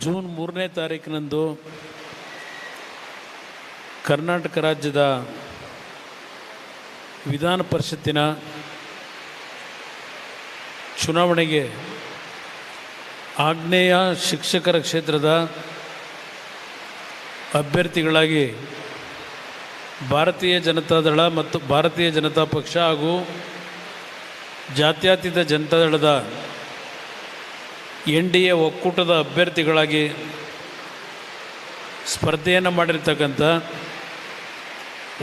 June ಮೂರನೇ ತಾರೀಕಿನಂದು ಕರ್ನಾಟಕ ರಾಜ್ಯದ ವಿಧಾನ ಪರಿಷತ್ತಿನ ಚುನಾವಣೆಗೆ ಆಗ್ನೇಯ ಶಿಕ್ಷಕರ ಕ್ಷೇತ್ರದ ಅಭ್ಯರ್ಥಿಗಳಾಗಿ ಭಾರತೀಯ ಜನತಾದಳ ಮತ್ತು ಭಾರತೀಯ ಜನತಾ ಪಕ್ಷ ಹಾಗೂ ಜಾತ್ಯತೀತ ಜನತಾದಳದ ಎನ್ ಡಿ ಎ ಒಕ್ಕೂಟದ ಅಭ್ಯರ್ಥಿಗಳಾಗಿ ಸ್ಪರ್ಧೆಯನ್ನು ಮಾಡಿರ್ತಕ್ಕಂಥ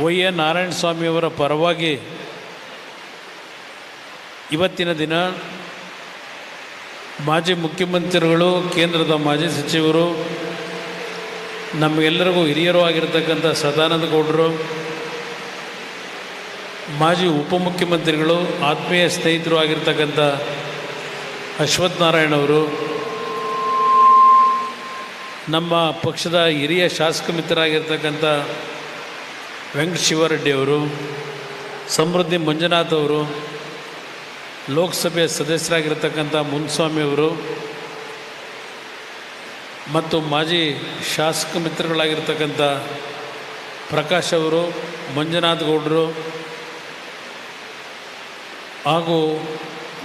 ವೈ ಎ ನಾರಾಯಣ ಸ್ವಾಮಿಯವರ ಪರವಾಗಿ ಇವತ್ತಿನ ದಿನ ಮಾಜಿ ಮುಖ್ಯಮಂತ್ರಿಗಳು, ಕೇಂದ್ರದ ಮಾಜಿ ಸಚಿವರು, ನಮಗೆಲ್ಲರಿಗೂ ಹಿರಿಯರು ಆಗಿರ್ತಕ್ಕಂಥ ಸದಾನಂದ ಗೌಡರು, ಮಾಜಿ ಉಪಮುಖ್ಯಮಂತ್ರಿಗಳು, ಆತ್ಮೀಯ ಸ್ನೇಹಿತರು ಆಗಿರ್ತಕ್ಕಂಥ ಅಶ್ವಥ್ ನಾರಾಯಣ್ ಅವರು, ನಮ್ಮ ಪಕ್ಷದ ಹಿರಿಯ ಶಾಸಕ ಮಿತ್ರರಾಗಿರ್ತಕ್ಕಂಥ ವೆಂಕಟ ಶಿವರೆಡ್ಡಿ ಅವರು, ಸಮೃದ್ಧಿ ಮಂಜುನಾಥ್ ಅವರು, ಲೋಕಸಭೆಯ ಸದಸ್ಯರಾಗಿರ್ತಕ್ಕಂಥ ಮುನ್ಸ್ವಾಮಿ ಅವರು, ಮತ್ತು ಮಾಜಿ ಶಾಸಕ ಮಿತ್ರಗಳಾಗಿರ್ತಕ್ಕಂಥ ಪ್ರಕಾಶ್ ಅವರು, ಮಂಜುನಾಥ್ ಗೌಡರು ಹಾಗೂ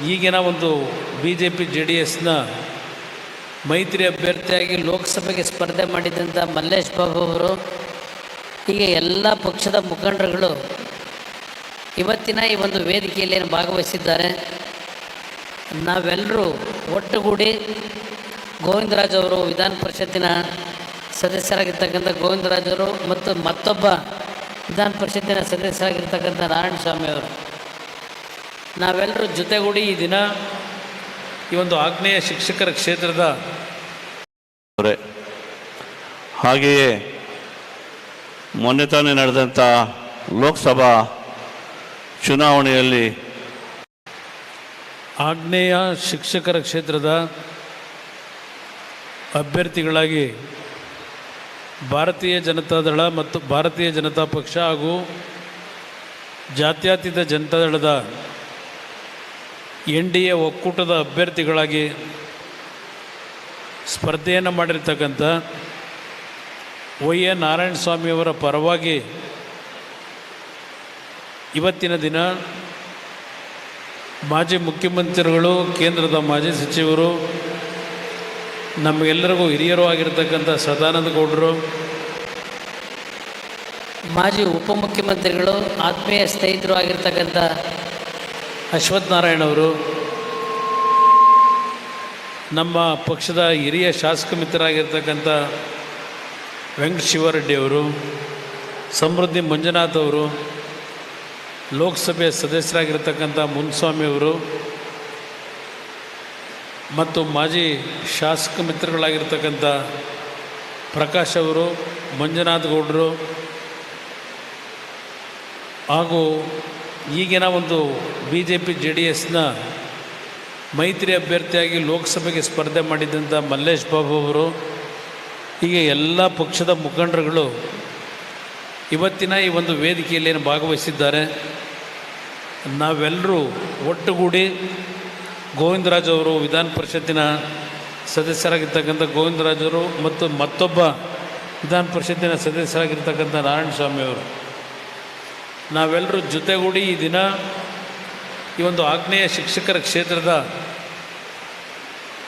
ಈಗಿನ ಒಂದು B J P J D ಎಸ್ನ ಮೈತ್ರಿ ಅಭ್ಯರ್ಥಿಯಾಗಿ ಲೋಕಸಭೆಗೆ ಸ್ಪರ್ಧೆ ಮಾಡಿದಂಥ ಮಲ್ಲೇಶ್ ಬಾಬು ಅವರು, ಹೀಗೆ ಎಲ್ಲ ಪಕ್ಷದ ಮುಖಂಡರುಗಳು ಇವತ್ತಿನ ಈ ಒಂದು ವೇದಿಕೆಯಲ್ಲಿ ಭಾಗವಹಿಸಿದ್ದಾರೆ. ನಾವೆಲ್ಲರೂ ಒಟ್ಟುಗೂಡಿ ಗೋವಿಂದರಾಜ್ ಅವರು ವಿಧಾನ ಪರಿಷತ್ತಿನ ಸದಸ್ಯರಾಗಿರ್ತಕ್ಕಂಥ ಗೋವಿಂದರಾಜ್ ಅವರು ಮತ್ತು ಮತ್ತೊಬ್ಬ ವಿಧಾನ ಪರಿಷತ್ತಿನ ಸದಸ್ಯರಾಗಿರ್ತಕ್ಕಂಥ ನಾರಾಯಣ ಸ್ವಾಮಿ ಅವರು. ನಾವೆಲ್ಲರೂ ಜೊತೆಗೂಡಿ ಈ ದಿನ ಈ ಒಂದು ಆಗ್ನೇಯ ಶಿಕ್ಷಕರ ಕ್ಷೇತ್ರದ ಅವರೇ ಹಾಗೆಯೇ ಮೊನ್ನೆ ತಾನೇ ನಡೆದಂಥ ಲೋಕಸಭಾ ಚುನಾವಣೆಯಲ್ಲಿ ಆಗ್ನೇಯ ಶಿಕ್ಷಕರ ಕ್ಷೇತ್ರದ ಅಭ್ಯರ್ಥಿಗಳಾಗಿ ಭಾರತೀಯ ಜನತಾದಳ ಮತ್ತು ಭಾರತೀಯ ಜನತಾ ಪಕ್ಷ ಹಾಗೂ ಜಾತ್ಯತೀತ ಜನತಾದಳದ ಎನ್ ಡಿ ಎ ಒಕ್ಕೂಟದ ಅಭ್ಯರ್ಥಿಗಳಾಗಿ ಸ್ಪರ್ಧೆಯನ್ನು ಮಾಡಿರ್ತಕ್ಕಂಥ ವೈ ಎ ನಾರಾಯಣ ಸ್ವಾಮಿಯವರ ಪರವಾಗಿ ಇವತ್ತಿನ ದಿನ ಮಾಜಿ ಮುಖ್ಯಮಂತ್ರಿಗಳು, ಕೇಂದ್ರದ ಮಾಜಿ ಸಚಿವರು, ನಮಗೆಲ್ಲರಿಗೂ ಹಿರಿಯರು ಆಗಿರ್ತಕ್ಕಂಥ ಸದಾನಂದ ಗೌಡರು, ಮಾಜಿ ಉಪಮುಖ್ಯಮಂತ್ರಿಗಳು, ಆತ್ಮೀಯ ಸ್ನೇಹಿತರು ಆಗಿರ್ತಕ್ಕಂಥ ಅಶ್ವಥ್ ನಾರಾಯಣ್ ಅವರು ನಮ್ಮ ಪಕ್ಷದ ಹಿರಿಯ ಶಾಸಕ ಮಿತ್ರರಾಗಿರ್ತಕ್ಕಂಥ ಅವರು, ಸಮೃದ್ಧಿ ಮಂಜುನಾಥ್ ಅವರು, ಲೋಕಸಭೆಯ ಸದಸ್ಯರಾಗಿರ್ತಕ್ಕಂಥ ಮುನ್ಸ್ವಾಮಿ ಅವರು, ಮತ್ತು ಮಾಜಿ ಶಾಸಕ ಮಿತ್ರಗಳಾಗಿರ್ತಕ್ಕಂಥ ಪ್ರಕಾಶ್ ಅವರು, ಮಂಜುನಾಥ್ ಗೌಡರು ಹಾಗೂ ಈಗಿನ ಒಂದು B J P J D ಎಸ್ನ ಮೈತ್ರಿ ಅಭ್ಯರ್ಥಿಯಾಗಿ ಲೋಕಸಭೆಗೆ ಸ್ಪರ್ಧೆ ಮಾಡಿದ್ದಂಥ ಮಲ್ಲೇಶ್ ಬಾಬು ಅವರು ಹೀಗೆ ಎಲ್ಲ ಪಕ್ಷದ ಮುಖಂಡರುಗಳು ಇವತ್ತಿನ ಈ ಒಂದು ವೇದಿಕೆಯಲ್ಲಿ ಭಾಗವಹಿಸಿದ್ದಾರೆ. ನಾವೆಲ್ಲರೂ ಒಟ್ಟುಗೂಡಿ ಗೋವಿಂದರಾಜ್ ಅವರು ವಿಧಾನ ಪರಿಷತ್ತಿನ ಸದಸ್ಯರಾಗಿರ್ತಕ್ಕಂಥ ಗೋವಿಂದರಾಜ್ ಅವರು ಮತ್ತು ಮತ್ತೊಬ್ಬ ವಿಧಾನ ಪರಿಷತ್ತಿನ ಸದಸ್ಯರಾಗಿರ್ತಕ್ಕಂಥ ಅವರು. ನಾವೆಲ್ಲರೂ ಜೊತೆಗೂಡಿ ಈ ದಿನ ಈ ಒಂದು ಆಗ್ನೇಯ ಶಿಕ್ಷಕರ ಕ್ಷೇತ್ರದ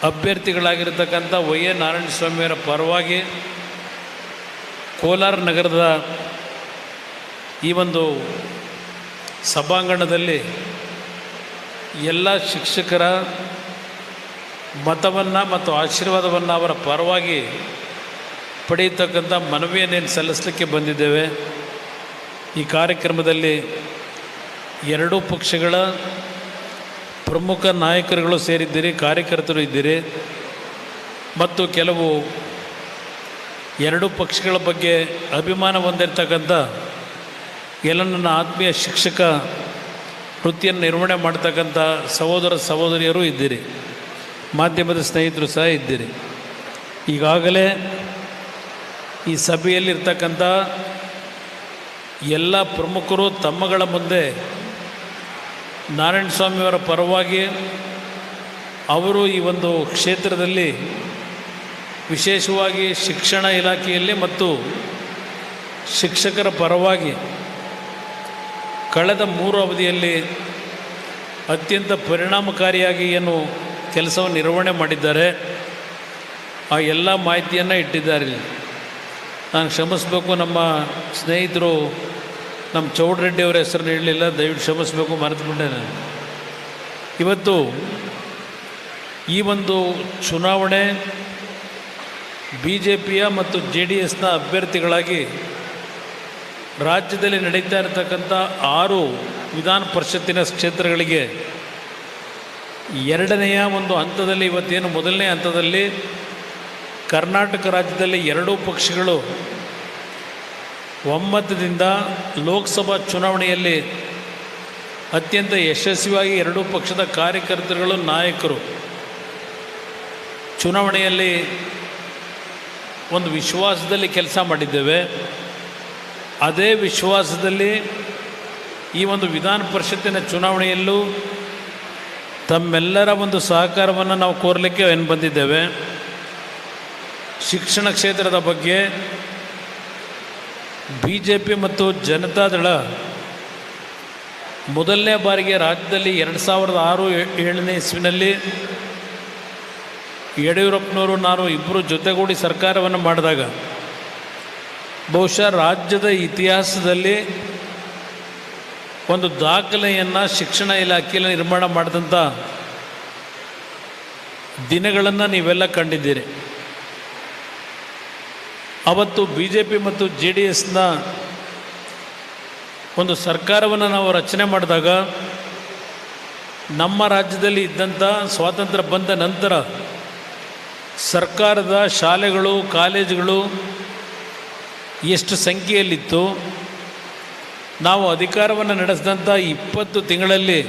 ಅಭ್ಯರ್ಥಿಗಳಾಗಿರ್ತಕ್ಕಂಥ ವೈ ಎ ನಾರಾಯಣ ಸ್ವಾಮಿಯವರ ಪರವಾಗಿ ಕೋಲಾರ ನಗರದ ಈ ಒಂದು ಸಭಾಂಗಣದಲ್ಲಿ ಎಲ್ಲ ಶಿಕ್ಷಕರ ಮತವನ್ನು ಮತ್ತು ಆಶೀರ್ವಾದವನ್ನು ಅವರ ಪರವಾಗಿ ಪಡೆಯತಕ್ಕಂಥ ಮನವಿಯನ್ನೇನು ಸಲ್ಲಿಸಲಿಕ್ಕೆ ಬಂದಿದ್ದೇವೆ. ಈ ಕಾರ್ಯಕ್ರಮದಲ್ಲಿ ಎರಡೂ ಪಕ್ಷಗಳ ಪ್ರಮುಖ ನಾಯಕರುಗಳು ಸೇರಿದ್ದೀರಿ, ಕಾರ್ಯಕರ್ತರು ಇದ್ದೀರಿ. ಮತ್ತು ಕೆಲವು ಎರಡೂ ಪಕ್ಷಗಳ ಬಗ್ಗೆ ಅಭಿಮಾನ ಹೊಂದಿರತಕ್ಕಂಥ ಎಲ್ಲ ನನ್ನ ಆತ್ಮೀಯ ಶಿಕ್ಷಕ ವೃತ್ತಿಯನ್ನು ನಿರ್ವಹಣೆ ಮಾಡ್ತಕ್ಕಂಥ ಸಹೋದರ ಸಹೋದರಿಯರು ಇದ್ದೀರಿ. ಮಾಧ್ಯಮದ ಸ್ನೇಹಿತರು ಸಹ ಇದ್ದೀರಿ. ಈಗಾಗಲೇ ಈ ಸಭೆಯಲ್ಲಿರ್ತಕ್ಕಂಥ ಎಲ್ಲ ಪ್ರಮುಖರು ತಮ್ಮಗಳ ಮುಂದೆ ನಾರಾಯಣ ಸ್ವಾಮಿಯವರ ಪರವಾಗಿ ಅವರು ಈ ಒಂದು ಕ್ಷೇತ್ರದಲ್ಲಿ ವಿಶೇಷವಾಗಿ ಶಿಕ್ಷಣ ಇಲಾಖೆಯಲ್ಲಿ ಮತ್ತು ಶಿಕ್ಷಕರ ಪರವಾಗಿ ಕಳೆದ ಮೂರು ಅವಧಿಯಲ್ಲಿ ಅತ್ಯಂತ ಪರಿಣಾಮಕಾರಿಯಾಗಿ ಏನು ಕೆಲಸವನ್ನು ನಿರ್ವಹಣೆ ಮಾಡಿದ್ದಾರೆ. ಆ ಎಲ್ಲ ಮಾಹಿತಿಯನ್ನು ಇಟ್ಟಿದ್ದಾರೆ ನಾನು ಕ್ಷಮಿಸ್ಬೇಕು ನಮ್ಮ ಸ್ನೇಹಿತರು ನಮ್ಮ ಚೌಡರೆಡ್ಡಿ ಅವರ ಹೆಸರು ಹೇಳಲಿಲ್ಲ, ದಯವಿಟ್ಟು ಕ್ಷಮಿಸಬೇಕು, ಮರೆತುಬಿಟ್ಟೆ ನಾನು. ಇವತ್ತು ಈ ಒಂದು ಚುನಾವಣೆ ಬಿ ಜೆ ಪಿಯ ಮತ್ತು ಜೆ ಡಿ ಎಸ್ನ ಅಭ್ಯರ್ಥಿಗಳಾಗಿ ರಾಜ್ಯದಲ್ಲಿ ನಡೀತಾ ಇರತಕ್ಕಂಥ ಆರು ವಿಧಾನ ಪರಿಷತ್ತಿನ ಕ್ಷೇತ್ರಗಳಿಗೆ ಎರಡನೆಯ ಒಂದು ಹಂತದಲ್ಲಿ ಇವತ್ತೇನು, ಮೊದಲನೇ ಹಂತದಲ್ಲಿ ಕರ್ನಾಟಕ ರಾಜ್ಯದಲ್ಲಿ ಎರಡೂ ಪಕ್ಷಗಳು ಒಮ್ಮತದಿಂದ ಲೋಕಸಭಾ ಚುನಾವಣೆಯಲ್ಲಿ ಅತ್ಯಂತ ಯಶಸ್ವಿಯಾಗಿ ಎರಡೂ ಪಕ್ಷದ ಕಾರ್ಯಕರ್ತರುಗಳು ನಾಯಕರು. ಚುನಾವಣೆಯಲ್ಲಿ ಒಂದು ವಿಶ್ವಾಸದಲ್ಲಿ ಕೆಲಸ ಮಾಡಿದ್ದೇವೆ. ಅದೇ ವಿಶ್ವಾಸದಲ್ಲಿ ಈ ಒಂದು ವಿಧಾನ ಪರಿಷತ್ತಿನ ಚುನಾವಣೆಯಲ್ಲೂ ತಮ್ಮೆಲ್ಲರ ಒಂದು ಸಹಕಾರವನ್ನು ನಾವು ಕೋರಲಿಕ್ಕೆ ಏನು ಬಂದಿದ್ದೇವೆ. ಶಿಕ್ಷಣ ಕ್ಷೇತ್ರದ ಬಗ್ಗೆ ಬಿ ಜೆ ಪಿ ಮತ್ತು ಜನತಾದಳ ಮೊದಲನೇ ಬಾರಿಗೆ ರಾಜ್ಯದಲ್ಲಿ ಎರಡು ಸಾವಿರದ ಆರು ಏಳನೇ ಇಸ್ವಿನಲ್ಲಿ ಯಡಿಯೂರಪ್ಪನವರು ನಾನು ಇಬ್ಬರು ಜೊತೆಗೂಡಿ ಸರ್ಕಾರವನ್ನು ಮಾಡಿದಾಗ ಬಹುಶಃ ರಾಜ್ಯದ ಇತಿಹಾಸದಲ್ಲಿ ಒಂದು ದಾಖಲೆಯನ್ನು ಶಿಕ್ಷಣ ಇಲಾಖೆಯಲ್ಲಿ ನಿರ್ಮಾಣ ಮಾಡಿದಂಥ ದಿನಗಳನ್ನು ನೀವೆಲ್ಲ ಕಂಡಿದ್ದೀರಿ. ಅವತ್ತು ಬಿ ಜೆ ಪಿ ಮತ್ತು ಜೆ ಡಿ ಎಸ್ನ ಒಂದು ಸರ್ಕಾರವನ್ನು ನಾವು ರಚನೆ ಮಾಡಿದಾಗ ನಮ್ಮ ರಾಜ್ಯದಲ್ಲಿ ಇದ್ದಂಥ ಸ್ವಾತಂತ್ರ್ಯ ಬಂದ ನಂತರ ಸರ್ಕಾರದ ಶಾಲೆಗಳು, ಕಾಲೇಜುಗಳು ಎಷ್ಟು ಸಂಖ್ಯೆಯಲ್ಲಿತ್ತು? ನಾವು ಅಧಿಕಾರವನ್ನು ನಡೆಸಿದಂಥ ಇಪ್ಪತ್ತು ತಿಂಗಳಲ್ಲಿ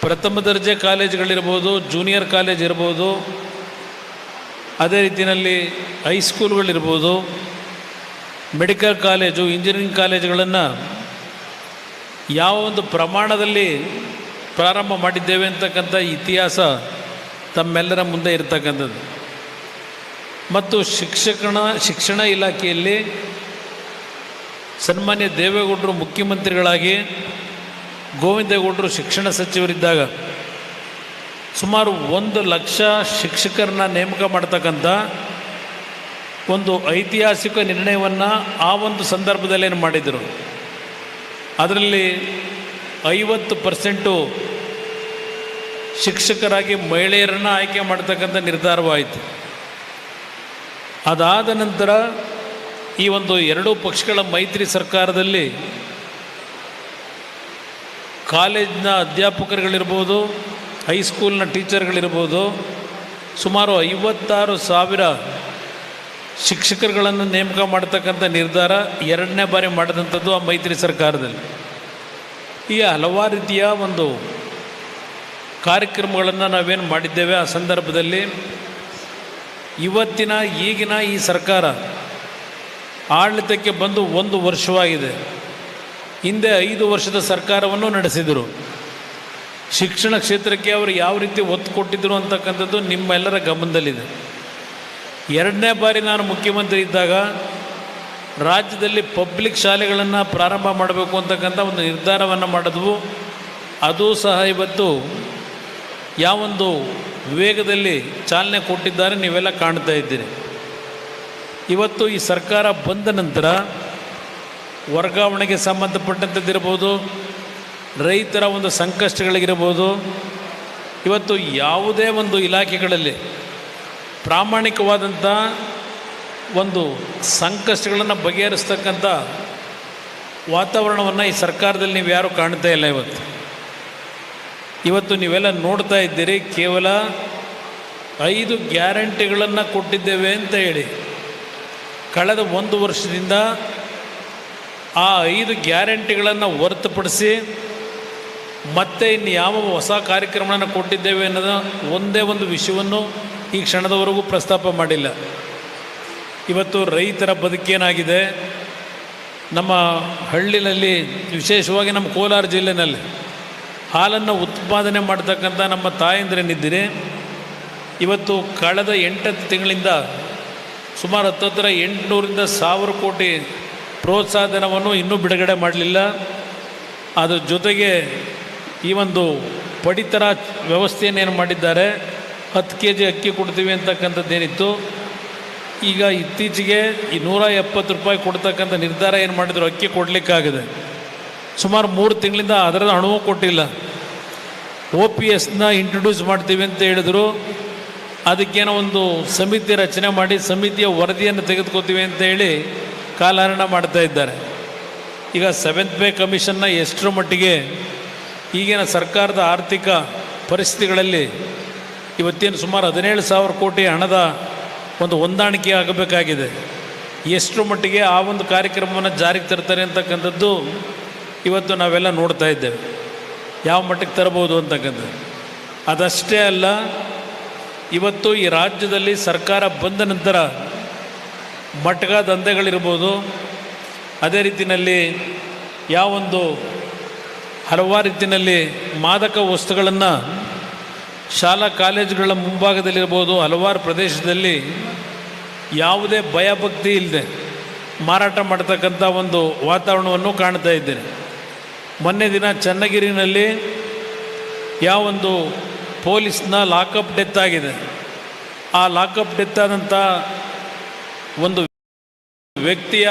ಪ್ರಥಮ ದರ್ಜೆ ಕಾಲೇಜುಗಳಿರ್ಬೋದು, ಜೂನಿಯರ್ ಕಾಲೇಜ್ ಇರ್ಬೋದು ಅದೇ ರೀತಿಯಲ್ಲಿ ಹೈಸ್ಕೂಲ್ಗಳಿರ್ಬೋದು ಮೆಡಿಕಲ್ ಕಾಲೇಜು ಇಂಜಿನಿಯರಿಂಗ್ ಕಾಲೇಜುಗಳನ್ನು ಯಾವ ಒಂದು ಪ್ರಮಾಣದಲ್ಲಿ ಪ್ರಾರಂಭ ಮಾಡಿದ್ದೇವೆ ಅಂತಕ್ಕಂಥ ಇತಿಹಾಸ ತಮ್ಮೆಲ್ಲರ ಮುಂದೆ ಇರತಕ್ಕಂಥದ್ದು. ಮತ್ತು ಶಿಕ್ಷಕನ, ಶಿಕ್ಷಣ ಇಲಾಖೆಯಲ್ಲಿ ಸನ್ಮಾನ್ಯ ದೇವೇಗೌಡರು ಮುಖ್ಯಮಂತ್ರಿಗಳಾಗಿ, ಗೋವಿಂದೇಗೌಡರು ಶಿಕ್ಷಣ ಸಚಿವರಿದ್ದಾಗ ಸುಮಾರು ಒಂದು ಲಕ್ಷ ಶಿಕ್ಷಕರನ್ನ ನೇಮಕ ಮಾಡ್ತಕ್ಕಂಥ ಒಂದು ಐತಿಹಾಸಿಕ ನಿರ್ಣಯವನ್ನು ಆ ಒಂದು ಸಂದರ್ಭದಲ್ಲಿ ಏನು ಮಾಡಿದರು? ಅದರಲ್ಲಿ ಐವತ್ತು ಪರ್ಸೆಂಟು ಶಿಕ್ಷಕರಾಗಿ ಮಹಿಳೆಯರನ್ನು ಆಯ್ಕೆ ಮಾಡ್ತಕ್ಕಂಥ ನಿರ್ಧಾರವಾಯಿತು. ಅದಾದ ನಂತರ ಈ ಒಂದು ಎರಡೂ ಪಕ್ಷಗಳ ಮೈತ್ರಿ ಸರ್ಕಾರದಲ್ಲಿ ಕಾಲೇಜಿನ ಅಧ್ಯಾಪಕರುಗಳಿರ್ಬೋದು ಹೈಸ್ಕೂಲ್ನ ಟೀಚರ್ಗಳಿರ್ಬೋದು, ಸುಮಾರು ಐವತ್ತಾರು ಸಾವಿರ ಶಿಕ್ಷಕರುಗಳನ್ನು ನೇಮಕ ಮಾಡ್ತಕ್ಕಂಥ ನಿರ್ಧಾರ ಎರಡನೇ ಬಾರಿ ಮಾಡಿದಂಥದ್ದು ಆ ಮೈತ್ರಿ ಸರ್ಕಾರದಲ್ಲಿ. ಈ ಹಲವಾರು ರೀತಿಯ ಒಂದು ಕಾರ್ಯಕ್ರಮಗಳನ್ನು ನಾವೇನು ಮಾಡಿದ್ದೇವೆ ಆ ಸಂದರ್ಭದಲ್ಲಿ, ಇವತ್ತಿನ ಈಗಿನ ಈ ಸರ್ಕಾರ ಆಡಳಿತಕ್ಕೆ ಬಂದು ಒಂದು ವರ್ಷವಾಗಿದೆ. ಹಿಂದೆ ಐದು ವರ್ಷದ ಸರ್ಕಾರವನ್ನು ನಡೆಸಿದರು. ಶಿಕ್ಷಣ ಕ್ಷೇತ್ರಕ್ಕೆ ಅವರು ಯಾವ ರೀತಿ ಒತ್ತು ಕೊಟ್ಟಿದ್ದರು ಅಂತಕ್ಕಂಥದ್ದು ನಿಮ್ಮೆಲ್ಲರ ಗಮನದಲ್ಲಿದೆ. ಎರಡನೇ ಬಾರಿ ನಾನು ಮುಖ್ಯಮಂತ್ರಿ ಇದ್ದಾಗ ರಾಜ್ಯದಲ್ಲಿ ಪಬ್ಲಿಕ್ ಶಾಲೆಗಳನ್ನು ಪ್ರಾರಂಭ ಮಾಡಬೇಕು ಅಂತಕ್ಕಂಥ ಒಂದು ನಿರ್ಧಾರವನ್ನು ಮಾಡಿದ್ವು. ಅದು ಸಹ ಇವತ್ತು ಯಾವೊಂದು ವೇಗದಲ್ಲಿ ಚಾಲನೆ ಕೊಟ್ಟಿದ್ದಾರೆ ನೀವೆಲ್ಲ ಕಾಣ್ತಾ ಇದ್ದೀರಿ. ಇವತ್ತು ಈ ಸರ್ಕಾರ ಬಂದ ನಂತರ ವರ್ಗಾವಣೆಗೆ ಸಂಬಂಧಪಟ್ಟಂಥದ್ದಿರ್ಬೋದು ರೈತರ ಒಂದು ಸಂಕಷ್ಟಗಳಿಗಿರ್ಬೋದು ಇವತ್ತು ಯಾವುದೇ ಒಂದು ಇಲಾಖೆಗಳಲ್ಲಿ ಪ್ರಾಮಾಣಿಕವಾದಂಥ ಒಂದು ಸಂಕಷ್ಟಗಳನ್ನು ಬಗೆಹರಿಸ್ತಕ್ಕಂಥ ವಾತಾವರಣವನ್ನು ಈ ಸರ್ಕಾರದಲ್ಲಿ ನೀವು ಯಾರೂ ಕಾಣ್ತಾ ಇಲ್ಲ ಇವತ್ತು. ಇವತ್ತು ನೀವೆಲ್ಲ ನೋಡ್ತಾ ಇದ್ದೀರಿ, ಕೇವಲ ಐದು ಗ್ಯಾರಂಟಿಗಳನ್ನು ಕೊಟ್ಟಿದ್ದೇವೆ ಅಂತ ಹೇಳಿ ಕಳೆದ ಒಂದು ವರ್ಷದಿಂದ ಆ ಐದು ಗ್ಯಾರಂಟಿಗಳನ್ನು ಹೊರತುಪಡಿಸಿ ಮತ್ತೆ ಇನ್ನು ಯಾವ ಹೊಸ ಕಾರ್ಯಕ್ರಮವನ್ನು ಕೊಟ್ಟಿದ್ದೇವೆ ಅನ್ನೋದು ಒಂದೇ ಒಂದು ವಿಷಯವನ್ನು ಈ ಕ್ಷಣದವರೆಗೂ ಪ್ರಸ್ತಾಪ ಮಾಡಿಲ್ಲ. ಇವತ್ತು ರೈತರ ಬದುಕೇನಾಗಿದೆ ನಮ್ಮ ಹಳ್ಳಿನಲ್ಲಿ, ವಿಶೇಷವಾಗಿ ನಮ್ಮ ಕೋಲಾರ ಜಿಲ್ಲೆನಲ್ಲಿ, ಹಾಲನ್ನು ಉತ್ಪಾದನೆ ಮಾಡ್ತಕ್ಕಂಥ ನಮ್ಮ ತಾಯಂದ್ರೇನಿದ್ದೀರಿ? ಇವತ್ತು ಕಳೆದ ಎಂಟತ್ತು ತಿಂಗಳಿಂದ ಸುಮಾರು ಹತ್ತತ್ರ ಎಂಟುನೂರಿಂದ ಸಾವಿರ ಕೋಟಿ ಪ್ರೋತ್ಸಾಹಧನವನ್ನು ಇನ್ನೂ ಬಿಡುಗಡೆ ಮಾಡಲಿಲ್ಲ. ಅದರ ಜೊತೆಗೆ ಈ ಒಂದು ಪಡಿತರ ವ್ಯವಸ್ಥೆಯನ್ನೇನು ಮಾಡಿದ್ದಾರೆ? ಹತ್ತು ಕೆ ಜಿ ಅಕ್ಕಿ ಕೊಡ್ತೀವಿ ಅಂತಕ್ಕಂಥದ್ದೇನಿತ್ತು ಈಗ ಇತ್ತೀಚೆಗೆ ಈ ನೂರ ಎಪ್ಪತ್ತು ರೂಪಾಯಿ ಕೊಡ್ತಕ್ಕಂಥ ನಿರ್ಧಾರ ಏನು ಮಾಡಿದ್ರು? ಅಕ್ಕಿ ಕೊಡಲಿಕ್ಕಾಗಿದೆ. ಸುಮಾರು ಮೂರು ತಿಂಗಳಿಂದ ಅದರ ಹಣವೂ ಕೊಟ್ಟಿಲ್ಲ. ಒ ಪಿ ಎಸ್ನ ಇಂಟ್ರೊಡ್ಯೂಸ್ ಮಾಡ್ತೀವಿ ಅಂತ ಹೇಳಿದ್ರು. ಅದಕ್ಕೇನೋ ಒಂದು ಸಮಿತಿ ರಚನೆ ಮಾಡಿ ಸಮಿತಿಯ ವರದಿಯನ್ನು ತೆಗೆದುಕೊತೀವಿ ಅಂತ ಹೇಳಿ ಕಾಲಹರಣ ಮಾಡ್ತಾ ಇದ್ದಾರೆ. ಈಗ ಸೆವೆಂತ್ ಪೇ ಕಮಿಷನ್ನ ಎಷ್ಟರ ಮಟ್ಟಿಗೆ ಈಗಿನ ಸರ್ಕಾರದ ಆರ್ಥಿಕ ಪರಿಸ್ಥಿತಿಗಳಲ್ಲಿ ಇವತ್ತೇನು ಸುಮಾರು ಹದಿನೇಳು ಸಾವಿರ ಕೋಟಿ ಹಣದ ಒಂದು ಹೊಂದಾಣಿಕೆ ಆಗಬೇಕಾಗಿದೆ. ಎಷ್ಟು ಮಟ್ಟಿಗೆ ಆ ಒಂದು ಕಾರ್ಯಕ್ರಮವನ್ನು ಜಾರಿಗೆ ತರ್ತಾರೆ ಅಂತಕ್ಕಂಥದ್ದು ಇವತ್ತು ನಾವೆಲ್ಲ ನೋಡ್ತಾ ಇದ್ದೇವೆ. ಯಾವ ಮಟ್ಟಕ್ಕೆ ತರಬಹುದು ಅಂತಕ್ಕಂಥದ್ದು. ಅದಷ್ಟೇ ಅಲ್ಲ, ಇವತ್ತು ಈ ರಾಜ್ಯದಲ್ಲಿ ಸರ್ಕಾರ ಬಂದ ನಂತರ ಮಟ್ಗ ದಂಧೆಗಳಿರ್ಬೋದು, ಅದೇ ರೀತಿಯಲ್ಲಿ ಯಾವೊಂದು ಹಲವಾರು ರೀತಿಯಲ್ಲಿ ಮಾದಕ ವಸ್ತುಗಳನ್ನು ಶಾಲಾ ಕಾಲೇಜುಗಳ ಮುಂಭಾಗದಲ್ಲಿರ್ಬೋದು, ಹಲವಾರು ಪ್ರದೇಶದಲ್ಲಿ ಯಾವುದೇ ಭಯಭಕ್ತಿ ಇಲ್ಲದೆ ಮಾರಾಟ ಮಾಡ್ತಕ್ಕಂಥ ಒಂದು ವಾತಾವರಣವನ್ನು ಕಾಣ್ತಾ ಇದ್ದೇನೆ. ಮೊನ್ನೆ ದಿನ ಚನ್ನಗಿರಿನಲ್ಲಿ ಯಾವೊಂದು ಪೊಲೀಸ್ನ ಲಾಕಪ್ ಡೆತ್ ಆಗಿದೆ. ಆ ಲಾಕಪ್ ಡೆತ್ ಆದಂಥ ಒಂದು ವ್ಯಕ್ತಿಯ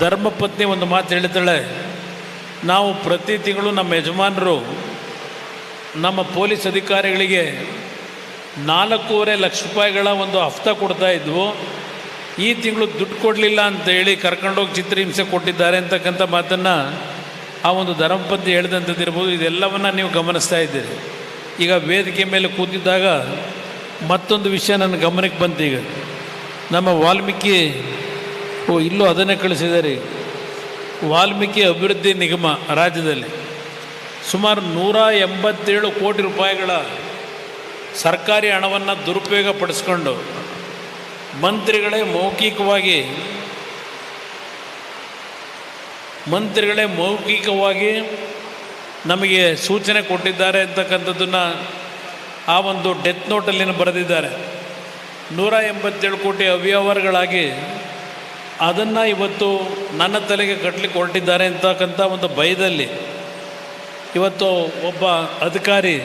ಧರ್ಮಪತ್ನಿ ಒಂದು ಮಾತು ಹೇಳ್ತಾಳೆ ನಾವು ಪ್ರತಿ ತಿಂಗಳು ನಮ್ಮ ಯಜಮಾನರು ನಮ್ಮ ಪೊಲೀಸ್ ಅಧಿಕಾರಿಗಳಿಗೆ ನಾಲ್ಕೂವರೆ ಲಕ್ಷ ರೂಪಾಯಿಗಳ ಒಂದು ಹಫ್ತ ಕೊಡ್ತಾ ಇದ್ವು. ಈ ತಿಂಗಳು ದುಡ್ಡು ಕೊಡಲಿಲ್ಲ ಅಂತ ಹೇಳಿ ಕರ್ಕೊಂಡೋಗಿ ಚಿತ್ರಹಿಂಸೆ ಕೊಟ್ಟಿದ್ದಾರೆ ಅಂತಕ್ಕಂಥ ಮಾತನ್ನು ಆ ಒಂದು ಧರ್ಮಪತಿ ಹೇಳಿದಂಥದ್ದಿರ್ಬೋದು, ಇದೆಲ್ಲವನ್ನು ನೀವು ಗಮನಿಸ್ತಾ ಇದ್ದೀರಿ. ಈಗ ವೇದಿಕೆ ಮೇಲೆ ಕೂತಿದ್ದಾಗ ಮತ್ತೊಂದು ವಿಷಯ ನನ್ನ ಗಮನಕ್ಕೆ ಬಂತು ಈಗ. ನಮ್ಮ ವಾಲ್ಮೀಕಿ, ಓ, ಇಲ್ಲೂ ಅದನ್ನೇ ಕಳಿಸಿದ್ದಾರೆ. ವಾಲ್ಮೀಕಿ ಅಭಿವೃದ್ಧಿ ನಿಗಮ ರಾಜ್ಯದಲ್ಲಿ ಸುಮಾರು ನೂರ ಎಂಬತ್ತೇಳು ಕೋಟಿ ರೂಪಾಯಿಗಳ ಸರ್ಕಾರಿ ಹಣವನ್ನು ದುರುಪಯೋಗ ಪಡಿಸ್ಕೊಂಡು ಮಂತ್ರಿಗಳೇ ಮೌಖಿಕವಾಗಿ ಮಂತ್ರಿಗಳೇ ಮೌಖಿಕವಾಗಿ ನಮಗೆ ಸೂಚನೆ ಕೊಟ್ಟಿದ್ದಾರೆ ಅಂತಕ್ಕಂಥದ್ದನ್ನು ಆ ಒಂದು ಡೆತ್ ನೋಟಲ್ಲಿ ಬರೆದಿದ್ದಾರೆ. ನೂರ ಎಂಬತ್ತೇಳು ಕೋಟಿ ಅವ್ಯವಹಾರಗಳಾಗಿ ಅದನ್ನು ಇವತ್ತು ನನ್ನ ತಲೆಗೆ ಕಟ್ಟಲಿಕ್ಕೆ ಹೊರಟಿದ್ದಾರೆ ಅಂತಕ್ಕಂಥ ಒಂದು ಭಯದಲ್ಲಿ ಇವತ್ತು ಒಬ್ಬ ಅಧಿಕಾರಿ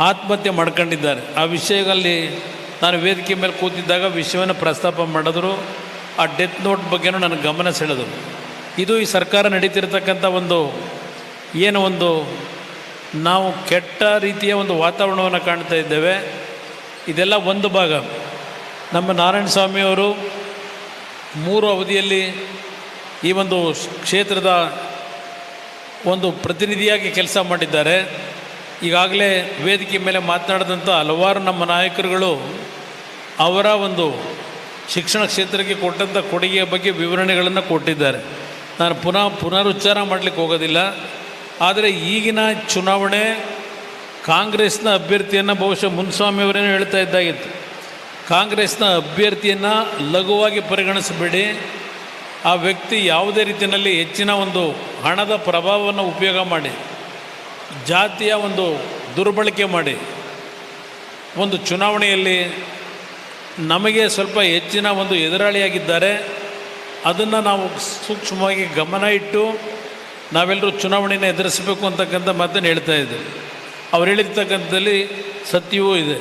ಆತ್ಮಹತ್ಯೆ ಮಾಡ್ಕೊಂಡಿದ್ದಾರೆ. ಆ ವಿಷಯಗಳಲ್ಲಿ ನಾನು ವೇದಿಕೆ ಮೇಲೆ ಕೂತಿದ್ದಾಗ ವಿಷಯವನ್ನು ಪ್ರಸ್ತಾಪ ಮಾಡಿದ್ರು. ಆ ಡೆತ್ ನೋಟ್ ಬಗ್ಗೆನೂ ನನಗೆ ಗಮನ ಸೆಳೆದರು. ಇದು ಈ ಸರ್ಕಾರ ನಡೀತಿರ್ತಕ್ಕಂಥ ಒಂದು ಏನು ಒಂದು ನಾವು ಕೆಟ್ಟ ರೀತಿಯ ಒಂದು ವಾತಾವರಣವನ್ನು ಕಾಣ್ತಾ ಇದ್ದೇವೆ. ಇದೆಲ್ಲ ಒಂದು ಭಾಗ. ನಮ್ಮ ನಾರಾಯಣ ಸ್ವಾಮಿಯವರು ಮೂರು ಅವಧಿಯಲ್ಲಿ ಈ ಒಂದು ಕ್ಷೇತ್ರದ ಒಂದು ಪ್ರತಿನಿಧಿಯಾಗಿ ಕೆಲಸ ಮಾಡಿದ್ದಾರೆ. ಈಗಾಗಲೇ ವೇದಿಕೆ ಮೇಲೆ ಮಾತನಾಡಿದಂಥ ಹಲವಾರು ನಮ್ಮ ನಾಯಕರುಗಳು ಅವರ ಒಂದು ಶಿಕ್ಷಣ ಕ್ಷೇತ್ರಕ್ಕೆ ಕೊಟ್ಟಂಥ ಕೊಡುಗೆಯ ಬಗ್ಗೆ ವಿವರಣೆಗಳನ್ನು ಕೊಟ್ಟಿದ್ದಾರೆ. ನಾನು ಪುನಃ ಪುನರುಚ್ಚಾರ ಮಾಡಲಿಕ್ಕೆ ಹೋಗೋದಿಲ್ಲ. ಆದರೆ ಈಗಿನ ಚುನಾವಣೆ ಕಾಂಗ್ರೆಸ್ನ ಅಭ್ಯರ್ಥಿಯನ್ನು ಬಹುಶಃ ಮುನ್ಸ್ವಾಮಿಯವರೇನು ಹೇಳ್ತಾ ಇದ್ದಾಗಿತ್ತು. ಕಾಂಗ್ರೆಸ್ನ ಅಭ್ಯರ್ಥಿಯನ್ನು ಲಘುವಾಗಿ ಪರಿಗಣಿಸಬೇಡಿ. ಆ ವ್ಯಕ್ತಿ ಯಾವುದೇ ರೀತಿಯಲ್ಲಿ ಹೆಚ್ಚಿನ ಒಂದು ಹಣದ ಪ್ರಭಾವವನ್ನು ಉಪಯೋಗ ಮಾಡಿ, ಜಾತಿಯ ಒಂದು ದುರ್ಬಳಕೆ ಮಾಡಿ, ಒಂದು ಚುನಾವಣೆಯಲ್ಲಿ ನಮಗೆ ಸ್ವಲ್ಪ ಹೆಚ್ಚಿನ ಒಂದು ಎದುರಾಳಿಯಾಗಿದ್ದಾರೆ. ಅದನ್ನು ನಾವು ಸೂಕ್ಷ್ಮವಾಗಿ ಗಮನ ಇಟ್ಟು ನಾವೆಲ್ಲರೂ ಚುನಾವಣೆಯನ್ನು ಎದುರಿಸಬೇಕು ಅಂತಕ್ಕಂಥ ಮಾತನ್ನು ಹೇಳ್ತಾ ಇದ್ದೆ ಅವ್ರು ಹೇಳಿರ್ತಕ್ಕಂಥದ್ದಲ್ಲಿ ಸತ್ಯವೂ ಇದೆ.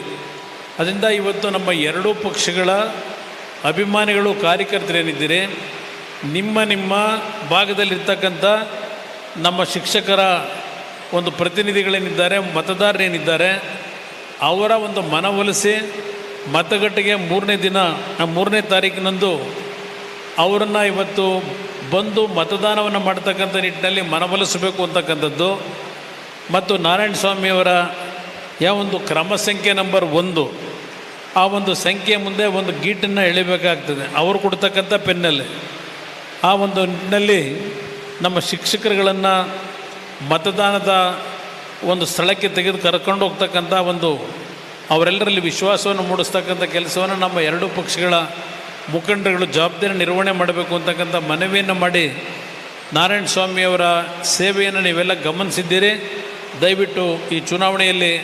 ಅದರಿಂದ ಇವತ್ತು ನಮ್ಮ ಎರಡೂ ಪಕ್ಷಗಳ ಅಭಿಮಾನಿಗಳು, ಕಾರ್ಯಕರ್ತರೇನಿದ್ದೀರಿ, ನಿಮ್ಮ ನಿಮ್ಮ ಭಾಗದಲ್ಲಿರ್ತಕ್ಕಂಥ ನಮ್ಮ ಶಿಕ್ಷಕರ ಒಂದು ಪ್ರತಿನಿಧಿಗಳೇನಿದ್ದಾರೆ, ಮತದಾರರೇನಿದ್ದಾರೆ, ಅವರ ಒಂದು ಮನವೊಲಿಸಿ ಮತಗಟ್ಟೆಗೆ ಮೂರನೇ ದಿನ ಮೂರನೇ ತಾರೀಕಿನಂದು ಅವರನ್ನು ಇವತ್ತು ಬಂದು ಮತದಾನವನ್ನು ಮಾಡ್ತಕ್ಕಂಥ ನಿಟ್ಟಿನಲ್ಲಿ ಮನವೊಲಿಸಬೇಕು ಅಂತಕ್ಕಂಥದ್ದು. ಮತ್ತು ನಾರಾಯಣ ಸ್ವಾಮಿಯವರ ಯಾವೊಂದು ಕ್ರಮ ಸಂಖ್ಯೆ ನಂಬರ್ ಒಂದು ಆ ಒಂದು ಸಂಖ್ಯೆ ಮುಂದೆ ಒಂದು ಗೀಟನ್ನು ಎಳಿಬೇಕಾಗ್ತದೆ. ಅವರು ಕೊಡ್ತಕ್ಕಂಥ ಪೆನ್ನಲ್ಲಿ. ಆ ಒಂದು ನಿಟ್ಟಿನಲ್ಲಿ ನಮ್ಮ ಶಿಕ್ಷಕರುಗಳನ್ನು ಮತದಾನದ ಒಂದು ಸ್ಥಳಕ್ಕೆ ತೆಗೆದು ಕರ್ಕೊಂಡು ಹೋಗ್ತಕ್ಕಂಥ ಒಂದು ಅವರೆಲ್ಲರಲ್ಲಿ ವಿಶ್ವಾಸವನ್ನು ಮೂಡಿಸ್ತಕ್ಕಂಥ ಕೆಲಸವನ್ನು ನಮ್ಮ ಎರಡೂ ಪಕ್ಷಗಳ ಮುಖಂಡರುಗಳು ಜವಾಬ್ದಾರಿ ನಿರ್ವಹಣೆ ಮಾಡಬೇಕು ಅಂತಕ್ಕಂಥ ಮನವಿಯನ್ನು ಮಾಡಿ ನಾರಾಯಣ ಸ್ವಾಮಿಯವರ ಸೇವೆಯನ್ನು ನೀವೆಲ್ಲ ಗಮನಿಸಿದ್ದೀರಿ. ದಯವಿಟ್ಟು ಈ ಚುನಾವಣೆಯಲ್ಲಿ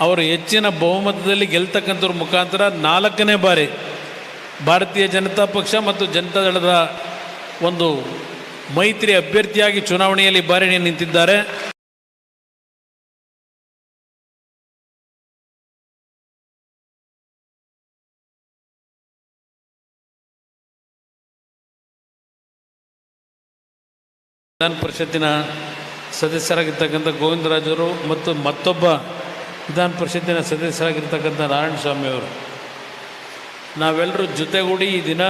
ಅವರು ಹೆಚ್ಚಿನ ಬಹುಮತದಲ್ಲಿ ಗೆಲ್ತಕ್ಕಂಥವ್ರ ಮುಖಾಂತರ ನಾಲ್ಕನೇ ಬಾರಿ ಭಾರತೀಯ ಜನತಾ ಪಕ್ಷ ಮತ್ತು ಜನತಾ ದಳದ ಒಂದು ಮೈತ್ರಿ ಅಭ್ಯರ್ಥಿಯಾಗಿ ಚುನಾವಣೆಯಲ್ಲಿ ಬಾರಿ ನಿಂತಿದ್ದಾರೆ. ವಿಧಾನ ಪರಿಷತ್ತಿನ ಸದಸ್ಯರಾಗಿರ್ತಕ್ಕಂಥ ಗೋವಿಂದರಾಜರು ಮತ್ತು ಮತ್ತೊಬ್ಬ ವಿಧಾನ ಪರಿಷತ್ತಿನ ಸದಸ್ಯರಾಗಿರ್ತಕ್ಕಂಥ ನಾರಾಯಣ ಸ್ವಾಮಿಯವರು ನಾವೆಲ್ಲರೂ ಜೊತೆಗೂಡಿ ಈ ದಿನ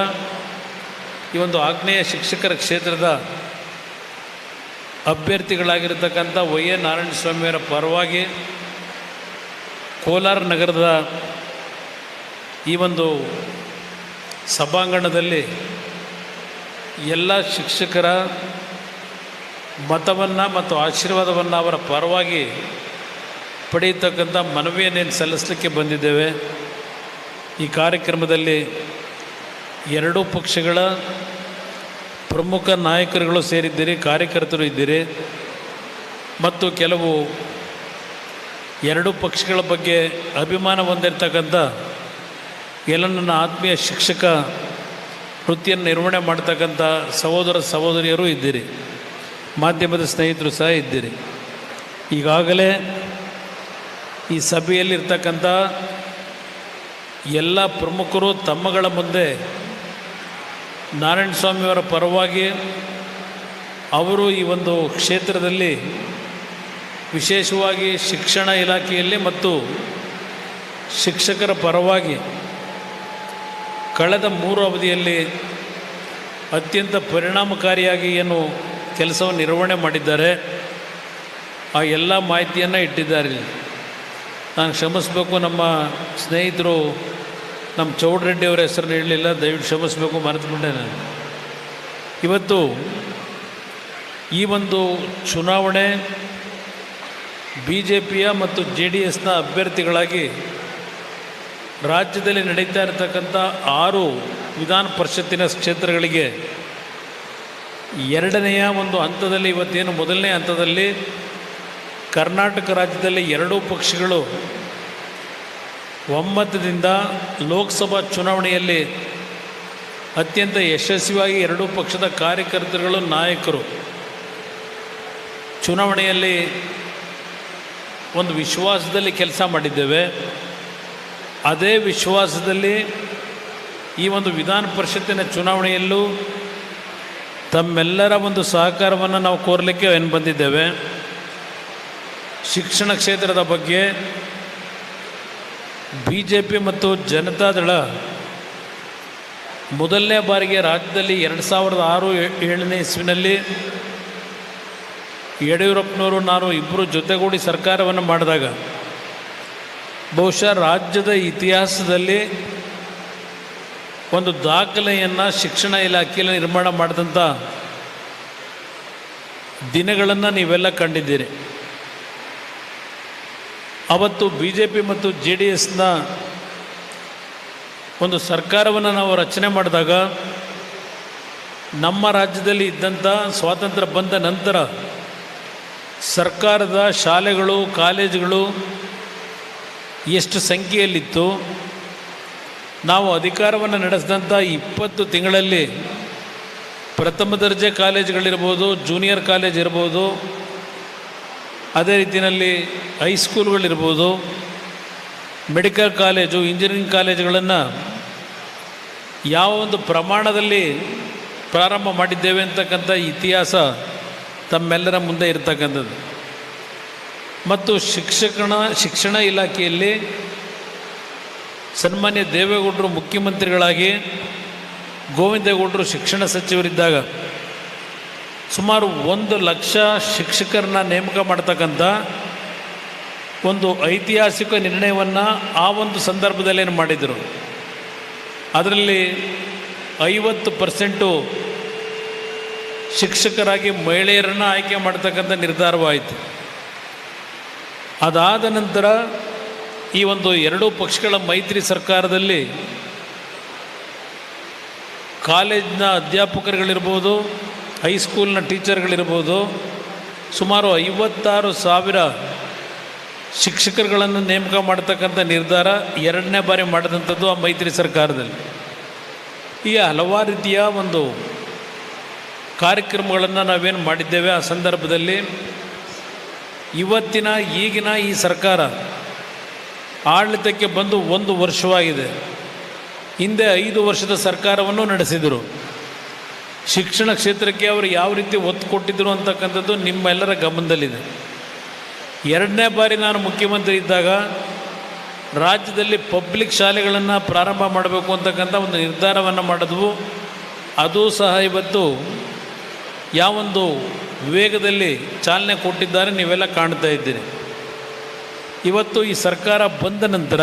ಈ ಒಂದು ಆಗ್ನೇಯ ಶಿಕ್ಷಕರ ಕ್ಷೇತ್ರದ ಅಭ್ಯರ್ಥಿಗಳಾಗಿರ್ತಕ್ಕಂಥ ವೈ ಎ ನಾರಾಯಣ ಸ್ವಾಮಿಯವರ ಪರವಾಗಿ ಕೋಲಾರ ನಗರದ ಈ ಒಂದು ಸಭಾಂಗಣದಲ್ಲಿ ಎಲ್ಲ ಶಿಕ್ಷಕರ ಮತವನ್ನು ಮತ್ತು ಆಶೀರ್ವಾದವನ್ನು ಅವರ ಪರವಾಗಿ ಪಡೆಯತಕ್ಕಂಥ ಮನವಿಯನ್ನೇನು ಸಲ್ಲಿಸಲಿಕ್ಕೆ ಬಂದಿದ್ದೇವೆ? ಈ ಕಾರ್ಯಕ್ರಮದಲ್ಲಿ ಎರಡೂ ಪಕ್ಷಗಳ ಪ್ರಮುಖ ನಾಯಕರುಗಳು ಸೇರಿದ್ದೀರಿ, ಕಾರ್ಯಕರ್ತರು ಇದ್ದೀರಿ. ಮತ್ತು ಕೆಲವು ಎರಡೂ ಪಕ್ಷಗಳ ಬಗ್ಗೆ ಅಭಿಮಾನ ಹೊಂದಿರತಕ್ಕಂಥ ಎಲ್ಲ ನನ್ನ ಆತ್ಮೀಯ ಶಿಕ್ಷಕ ವೃತ್ತಿಯನ್ನು ನಿರ್ವಹಣೆ ಮಾಡ್ತಕ್ಕಂಥ ಸಹೋದರ ಸಹೋದರಿಯರು ಇದ್ದೀರಿ. ಮಾಧ್ಯಮದ ಸ್ನೇಹಿತರು ಸಹ ಇದ್ದೀರಿ. ಈಗಾಗಲೇ ಈ ಸಭೆಯಲ್ಲಿರ್ತಕ್ಕಂಥ ಎಲ್ಲ ಪ್ರಮುಖರು ತಮ್ಮಗಳ ಮುಂದೆ ನಾರಾಯಣ ಸ್ವಾಮಿಯವರ ಪರವಾಗಿ ಅವರು ಈ ಒಂದು ಕ್ಷೇತ್ರದಲ್ಲಿ ವಿಶೇಷವಾಗಿ ಶಿಕ್ಷಣ ಇಲಾಖೆಯಲ್ಲಿ ಮತ್ತು ಶಿಕ್ಷಕರ ಪರವಾಗಿ ಕಳೆದ ಮೂರು ಅವಧಿಯಲ್ಲಿ ಅತ್ಯಂತ ಪರಿಣಾಮಕಾರಿಯಾಗಿ ಏನು ಕೆಲಸವನ್ನು ನಿರ್ವಹಣೆ ಮಾಡಿದ್ದಾರೆ ಆ ಎಲ್ಲ ಮಾಹಿತಿಯನ್ನು ಇಟ್ಟಿದ್ದಾರೆ. ನಾನು ಕ್ಷಮಿಸಬೇಕು ನಮ್ಮ ಸ್ನೇಹಿತರು ನಮ್ಮ ಚೌಡರೆಡ್ಡಿ ಅವರ ಹೆಸರನ್ನು ಹೇಳಲಿಲ್ಲ ದಯವಿಟ್ಟು ಕ್ಷಮಿಸಬೇಕು ಮರೆತುಬಿಟ್ಟೆ ನಾನು. ಇವತ್ತು ಈ ಒಂದು ಚುನಾವಣೆ ಬಿ ಜೆ ಪಿಯ ಮತ್ತು ಜೆ ಡಿ ಎಸ್ನ ಅಭ್ಯರ್ಥಿಗಳಾಗಿ ರಾಜ್ಯದಲ್ಲಿ ನಡೀತಾ ಇರತಕ್ಕಂಥ ಆರು ವಿಧಾನ ಪರಿಷತ್ತಿನ ಕ್ಷೇತ್ರಗಳಿಗೆ ಎರಡನೆಯ ಒಂದು ಹಂತದಲ್ಲಿ ಇವತ್ತೇನು, ಮೊದಲನೇ ಹಂತದಲ್ಲಿ ಕರ್ನಾಟಕ ರಾಜ್ಯದಲ್ಲಿ ಎರಡೂ ಪಕ್ಷಗಳು ಒಮ್ಮತದಿಂದ ಲೋಕಸಭಾ ಚುನಾವಣೆಯಲ್ಲಿ ಅತ್ಯಂತ ಯಶಸ್ವಿಯಾಗಿ ಎರಡೂ ಪಕ್ಷದ ಕಾರ್ಯಕರ್ತರುಗಳು ನಾಯಕರು. ಚುನಾವಣೆಯಲ್ಲಿ ಒಂದು ವಿಶ್ವಾಸದಲ್ಲಿ ಕೆಲಸ ಮಾಡಿದ್ದೇವೆ. ಅದೇ ವಿಶ್ವಾಸದಲ್ಲಿ ಈ ಒಂದು ವಿಧಾನ ಪರಿಷತ್ತಿನ ಚುನಾವಣೆಯಲ್ಲೂ ತಮ್ಮೆಲ್ಲರ ಒಂದು ಸಹಕಾರವನ್ನು ನಾವು ಕೋರಲಿಕ್ಕೆ ಏನು ಬಂದಿದ್ದೇವೆ. ಶಿಕ್ಷಣ ಕ್ಷೇತ್ರದ ಬಗ್ಗೆ ಬಿ ಜೆ ಪಿ ಮತ್ತು ಜನತಾದಳ ಮೊದಲನೇ ಬಾರಿಗೆ ರಾಜ್ಯದಲ್ಲಿ ಎರಡು ಸಾವಿರದ ಆರು ಏಳನೇ ಇಸ್ವಿನಲ್ಲಿ ಯಡಿಯೂರಪ್ಪನವರು ನಾನು ಇಬ್ಬರು ಜೊತೆಗೂಡಿ ಸರ್ಕಾರವನ್ನು ಮಾಡಿದಾಗ ಬಹುಶಃ ರಾಜ್ಯದ ಇತಿಹಾಸದಲ್ಲಿ ಒಂದು ದಾಖಲೆಯನ್ನು ಶಿಕ್ಷಣ ಇಲಾಖೆಯಲ್ಲಿ ನಿರ್ಮಾಣ ಮಾಡಿದಂಥ ದಿನಗಳನ್ನು ನೀವೆಲ್ಲ ಕಂಡಿದ್ದೀರಿ. ಅವತ್ತು ಬಿ ಜೆ ಪಿ ಮತ್ತು ಜೆ ಡಿ ಎಸ್ನ ಒಂದು ಸರ್ಕಾರವನ್ನು ನಾವು ರಚನೆ ಮಾಡಿದಾಗ ನಮ್ಮ ರಾಜ್ಯದಲ್ಲಿ ಇದ್ದಂಥ ಸ್ವಾತಂತ್ರ್ಯ ಬಂದ ನಂತರ ಸರ್ಕಾರದ ಶಾಲೆಗಳು, ಕಾಲೇಜುಗಳು ಎಷ್ಟು ಸಂಖ್ಯೆಯಲ್ಲಿತ್ತು? ನಾವು ಅಧಿಕಾರವನ್ನು ನಡೆಸಿದಂಥ ಇಪ್ಪತ್ತು ತಿಂಗಳಲ್ಲಿ ಪ್ರಥಮ ದರ್ಜೆ ಕಾಲೇಜುಗಳಿರ್ಬೋದು, ಜೂನಿಯರ್ ಕಾಲೇಜ್ ಇರ್ಬೋದು ಅದೇ ರೀತಿಯಲ್ಲಿ ಹೈಸ್ಕೂಲ್ಗಳಿರ್ಬೋದು ಮೆಡಿಕಲ್ ಕಾಲೇಜು ಇಂಜಿನಿಯರಿಂಗ್ ಕಾಲೇಜುಗಳನ್ನು ಯಾವ ಒಂದು ಪ್ರಮಾಣದಲ್ಲಿ ಪ್ರಾರಂಭ ಮಾಡಿದ್ದೇವೆ ಅಂತಕ್ಕಂಥ ಇತಿಹಾಸ ತಮ್ಮೆಲ್ಲರ ಮುಂದೆ ಇರತಕ್ಕಂಥದ್ದು. ಮತ್ತು ಶಿಕ್ಷಕನ, ಶಿಕ್ಷಣ ಇಲಾಖೆಯಲ್ಲಿ ಸನ್ಮಾನ್ಯ ದೇವೇಗೌಡರು ಮುಖ್ಯಮಂತ್ರಿಗಳಾಗಿ, ಗೋವಿಂದೇಗೌಡರು ಶಿಕ್ಷಣ ಸಚಿವರಿದ್ದಾಗ ಸುಮಾರು ಒಂದು ಲಕ್ಷ ಶಿಕ್ಷಕರನ್ನ ನೇಮಕ ಮಾಡ್ತಕ್ಕಂಥ ಒಂದು ಐತಿಹಾಸಿಕ ನಿರ್ಣಯವನ್ನು ಆ ಒಂದು ಸಂದರ್ಭದಲ್ಲಿ ಏನು ಮಾಡಿದರು? ಅದರಲ್ಲಿ ಐವತ್ತು ಪರ್ಸೆಂಟು ಶಿಕ್ಷಕರಾಗಿ ಮಹಿಳೆಯರನ್ನು ಆಯ್ಕೆ ಮಾಡ್ತಕ್ಕಂಥ ನಿರ್ಧಾರವಾಯಿತು. ಅದಾದ ನಂತರ ಈ ಒಂದು ಎರಡೂ ಪಕ್ಷಗಳ ಮೈತ್ರಿ ಸರ್ಕಾರದಲ್ಲಿ ಕಾಲೇಜಿನ ಅಧ್ಯಾಪಕರುಗಳಿರ್ಬೋದು ಹೈಸ್ಕೂಲ್ನ ಟೀಚರ್ಗಳಿರ್ಬೋದು, ಸುಮಾರು ಐವತ್ತಾರು ಸಾವಿರ ಶಿಕ್ಷಕರುಗಳನ್ನು ನೇಮಕ ಮಾಡ್ತಕ್ಕಂಥ ನಿರ್ಧಾರ ಎರಡನೇ ಬಾರಿ ಮಾಡಿದಂಥದ್ದು ಆ ಮೈತ್ರಿ ಸರ್ಕಾರದಲ್ಲಿ. ಈ ಹಲವಾರು ರೀತಿಯ ಒಂದು ಕಾರ್ಯಕ್ರಮಗಳನ್ನು ನಾವೇನು ಮಾಡಿದ್ದೇವೆ ಆ ಸಂದರ್ಭದಲ್ಲಿ, ಇವತ್ತಿನ ಈಗಿನ ಈ ಸರ್ಕಾರ ಆಡಳಿತಕ್ಕೆ ಬಂದು ಒಂದು ವರ್ಷವಾಗಿದೆ. ಹಿಂದೆ ಐದು ವರ್ಷದ ಸರ್ಕಾರವನ್ನು ನಡೆಸಿದರು. ಶಿಕ್ಷಣ ಕ್ಷೇತ್ರಕ್ಕೆ ಅವರು ಯಾವ ರೀತಿ ಒತ್ತು ಕೊಟ್ಟಿದ್ದರು ಅಂತಕ್ಕಂಥದ್ದು ನಿಮ್ಮೆಲ್ಲರ ಗಮನದಲ್ಲಿದೆ. ಎರಡನೇ ಬಾರಿ ನಾನು ಮುಖ್ಯಮಂತ್ರಿ ಇದ್ದಾಗ ರಾಜ್ಯದಲ್ಲಿ ಪಬ್ಲಿಕ್ ಶಾಲೆಗಳನ್ನು ಪ್ರಾರಂಭ ಮಾಡಬೇಕು ಅಂತಕ್ಕಂಥ ಒಂದು ನಿರ್ಧಾರವನ್ನು ಮಾಡಿದ್ವು. ಅದು ಸಹ ಇವತ್ತು ಯಾವೊಂದು ವೇಗದಲ್ಲಿ ಚಾಲನೆ ಕೊಟ್ಟಿದ್ದಾರೆ ನೀವೆಲ್ಲ ಕಾಣ್ತಾ ಇದ್ದೀರಿ. ಇವತ್ತು ಈ ಸರ್ಕಾರ ಬಂದ ನಂತರ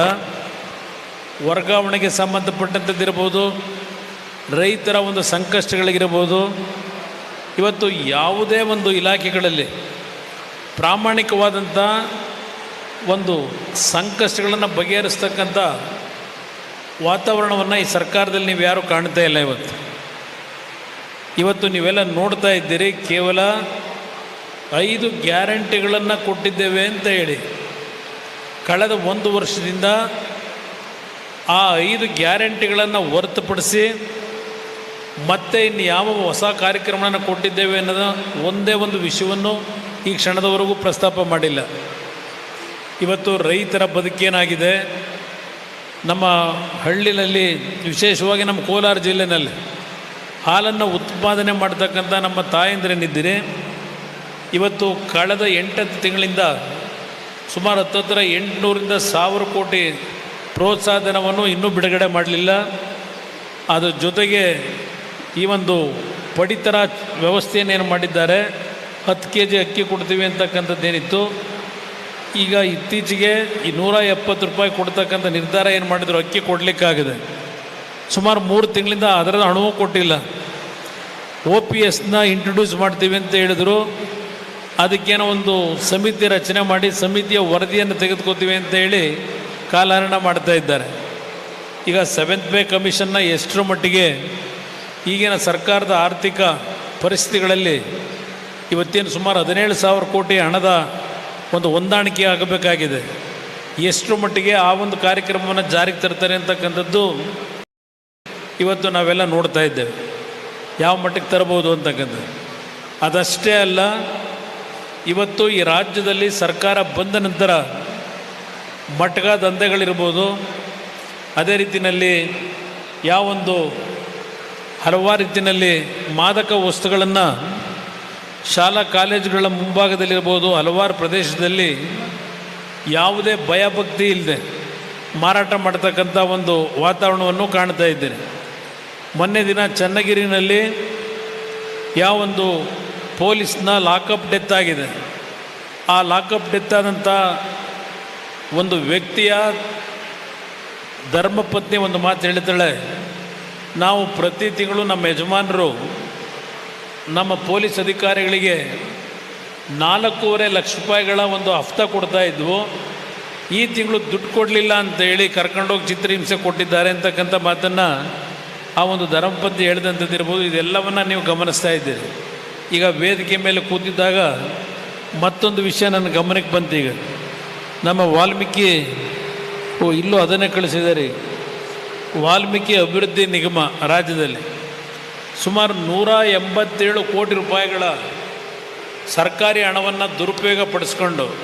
ವರ್ಗಾವಣೆಗೆ ಸಂಬಂಧಪಟ್ಟಂಥದ್ದಿರ್ಬೋದು ರೈತರ ಒಂದು ಸಂಕಷ್ಟಗಳಿಗಿರ್ಬೋದು ಇವತ್ತು ಯಾವುದೇ ಒಂದು ಇಲಾಖೆಗಳಲ್ಲಿ ಪ್ರಾಮಾಣಿಕವಾದಂಥ ಒಂದು ಸಂಕಷ್ಟಗಳನ್ನು ಬಗೆಹರಿಸ್ತಕ್ಕಂಥ ವಾತಾವರಣವನ್ನು ಈ ಸರ್ಕಾರದಲ್ಲಿ ನೀವು ಯಾರೂ ಕಾಣ್ತಾ ಇಲ್ಲ ಇವತ್ತು. ಇವತ್ತು ನೀವೆಲ್ಲ ನೋಡ್ತಾ ಇದ್ದೀರಿ, ಕೇವಲ ಐದು ಗ್ಯಾರಂಟಿಗಳನ್ನು ಕೊಟ್ಟಿದ್ದೇವೆ ಅಂತ ಹೇಳಿ. ಕಳೆದ ಒಂದು ವರ್ಷದಿಂದ ಆ ಐದು ಗ್ಯಾರಂಟಿಗಳನ್ನು ಹೊರತುಪಡಿಸಿ ಮತ್ತೆ ಇನ್ನು ಯಾವ ಹೊಸ ಕಾರ್ಯಕ್ರಮಗಳನ್ನು ಕೊಟ್ಟಿದ್ದೇವೆ ಅನ್ನೋದು ಒಂದೇ ಒಂದು ವಿಷಯವನ್ನು ಈ ಕ್ಷಣದವರೆಗೂ ಪ್ರಸ್ತಾಪ ಮಾಡಿಲ್ಲ. ಇವತ್ತು ರೈತರ ಬದುಕೇನಾಗಿದೆ ನಮ್ಮ ಹಳ್ಳಿನಲ್ಲಿ, ವಿಶೇಷವಾಗಿ ನಮ್ಮ ಕೋಲಾರ ಜಿಲ್ಲೆನಲ್ಲಿ, ಹಾಲನ್ನು ಉತ್ಪಾದನೆ ಮಾಡ್ತಕ್ಕಂಥ ನಮ್ಮ ತಾಯಂದ್ರೇನಿದ್ದೀರಿ. ಇವತ್ತು ಕಳೆದ ಎಂಟತ್ತು ತಿಂಗಳಿಂದ ಸುಮಾರು ಹತ್ತತ್ರ ಎಂಟುನೂರಿಂದ ಸಾವಿರ ಕೋಟಿ ಪ್ರೋತ್ಸಾಹಧನವನ್ನು ಇನ್ನೂ ಬಿಡುಗಡೆ ಮಾಡಲಿಲ್ಲ. ಅದರ ಜೊತೆಗೆ ಈ ಒಂದು ಪಡಿತರ ಏನು ಮಾಡಿದ್ದಾರೆ? ಹತ್ತು ಕೆ ಜಿ ಅಕ್ಕಿ ಕೊಡ್ತೀವಿ ಅಂತಕ್ಕಂಥದ್ದೇನಿತ್ತು ಈಗ ಇತ್ತೀಚೆಗೆ ಈ ನೂರ ಎಪ್ಪತ್ತು ರೂಪಾಯಿ ಕೊಡ್ತಕ್ಕಂಥ ನಿರ್ಧಾರ ಏನು ಮಾಡಿದ್ರು? ಅಕ್ಕಿ ಕೊಡಲಿಕ್ಕಾಗಿದೆ. ಸುಮಾರು ಮೂರು ತಿಂಗಳಿಂದ ಅದರ ಹಣವು ಕೊಟ್ಟಿಲ್ಲ. ಒ ಪಿ ಎಸ್ನ ಇಂಟ್ರೊಡ್ಯೂಸ್ ಮಾಡ್ತೀವಿ ಅಂತ ಹೇಳಿದ್ರು. ಅದಕ್ಕೇನೋ ಒಂದು ಸಮಿತಿ ರಚನೆ ಮಾಡಿ ಸಮಿತಿಯ ವರದಿಯನ್ನು ತೆಗೆದುಕೋತೀವಿ ಅಂತ ಹೇಳಿ ಕಾಲಹರಣ ಮಾಡ್ತಾ ಇದ್ದಾರೆ. ಈಗ ಸೆವೆಂತ್ ಪೇ ಕಮಿಷನ್ನ ಎಷ್ಟರ ಮಟ್ಟಿಗೆ ಈಗಿನ ಸರ್ಕಾರದ ಆರ್ಥಿಕ ಪರಿಸ್ಥಿತಿಗಳಲ್ಲಿ ಇವತ್ತೇನು ಸುಮಾರು ಹದಿನೇಳು ಸಾವಿರ ಕೋಟಿ ಹಣದ ಒಂದು ಹೊಂದಾಣಿಕೆ ಆಗಬೇಕಾಗಿದೆ. ಎಷ್ಟು ಮಟ್ಟಿಗೆ ಆ ಒಂದು ಕಾರ್ಯಕ್ರಮವನ್ನು ಜಾರಿಗೆ ತರ್ತಾರೆ ಅಂತಕ್ಕಂಥದ್ದು ಇವತ್ತು ನಾವೆಲ್ಲ ನೋಡ್ತಾ ಇದ್ದೇವೆ. ಯಾವ ಮಟ್ಟಕ್ಕೆ ತರಬಹುದು ಅಂತಕ್ಕಂಥದ್ದು. ಅದಷ್ಟೇ ಅಲ್ಲ, ಇವತ್ತು ಈ ರಾಜ್ಯದಲ್ಲಿ ಸರ್ಕಾರ ಬಂದ ನಂತರ ಮಟ್ಗ ದಂಧೆಗಳಿರ್ಬೋದು, ಅದೇ ರೀತಿಯಲ್ಲಿ ಯಾವೊಂದು ಹಲವಾರು ರೀತಿಯಲ್ಲಿ ಮಾದಕ ವಸ್ತುಗಳನ್ನು ಶಾಲಾ ಕಾಲೇಜುಗಳ ಮುಂಭಾಗದಲ್ಲಿರ್ಬೋದು, ಹಲವಾರು ಪ್ರದೇಶದಲ್ಲಿ ಯಾವುದೇ ಭಯಭಕ್ತಿ ಇಲ್ಲದೆ ಮಾರಾಟ ಮಾಡ್ತಕ್ಕಂಥ ಒಂದು ವಾತಾವರಣವನ್ನು ಕಾಣ್ತಾ ಇದ್ದೇನೆ. ಮೊನ್ನೆ ದಿನ ಚನ್ನಗಿರಿನಲ್ಲಿ ಯಾವೊಂದು ಪೊಲೀಸ್ನ ಲಾಕಪ್ ಡೆತ್ ಆಗಿದೆ. ಆ ಲಾಕಪ್ ಡೆತ್ ಆದಂಥ ಒಂದು ವ್ಯಕ್ತಿಯ ಧರ್ಮಪತ್ನಿ ಒಂದು ಮಾತು ಹೇಳ್ತಾಳೆ ನಾವು ಪ್ರತಿ ತಿಂಗಳು ನಮ್ಮ ಯಜಮಾನರು ನಮ್ಮ ಪೊಲೀಸ್ ಅಧಿಕಾರಿಗಳಿಗೆ ನಾಲ್ಕೂವರೆ ಲಕ್ಷ ರೂಪಾಯಿಗಳ ಒಂದು ಹಫ್ತಾ ಕೊಡ್ತಾ ಇದ್ವು. ಈ ತಿಂಗಳು ದುಡ್ಡು ಕೊಡಲಿಲ್ಲ ಅಂತ ಹೇಳಿ ಕರ್ಕೊಂಡೋಗಿ ಚಿತ್ರಹಿಂಸೆ ಕೊಟ್ಟಿದ್ದಾರೆ ಅಂತಕ್ಕಂಥ ಮಾತನ್ನು ಆ ಒಂದು ಧರ್ಮಪತಿ ಹೇಳಿದಂಥದ್ದಿರ್ಬೋದು, ಇದೆಲ್ಲವನ್ನು ನೀವು ಗಮನಿಸ್ತಾ ಇದ್ದೀರಿ. ಈಗ ವೇದಿಕೆ ಮೇಲೆ ಕೂತಿದ್ದಾಗ ಮತ್ತೊಂದು ವಿಷಯ ನನ್ನ ಗಮನಕ್ಕೆ ಬಂತು ಈಗ. ನಮ್ಮ ವಾಲ್ಮೀಕಿ, ಓ, ಇಲ್ಲೂ ಅದನ್ನೇ ಕಳಿಸಿದ್ದಾರೆ ವಾಲ್ಮೀಕಿ ಅಭಿವೃದ್ಧಿ ನಿಗಮ ರಾಜ್ಯದಲ್ಲಿ ಸುಮಾರು ನೂರ ಎಂಬತ್ತೇಳು ಕೋಟಿ ರೂಪಾಯಿಗಳ ಸರ್ಕಾರಿ ಹಣವನ್ನು ದುರುಪಯೋಗ ಪಡಿಸ್ಕೊಂಡು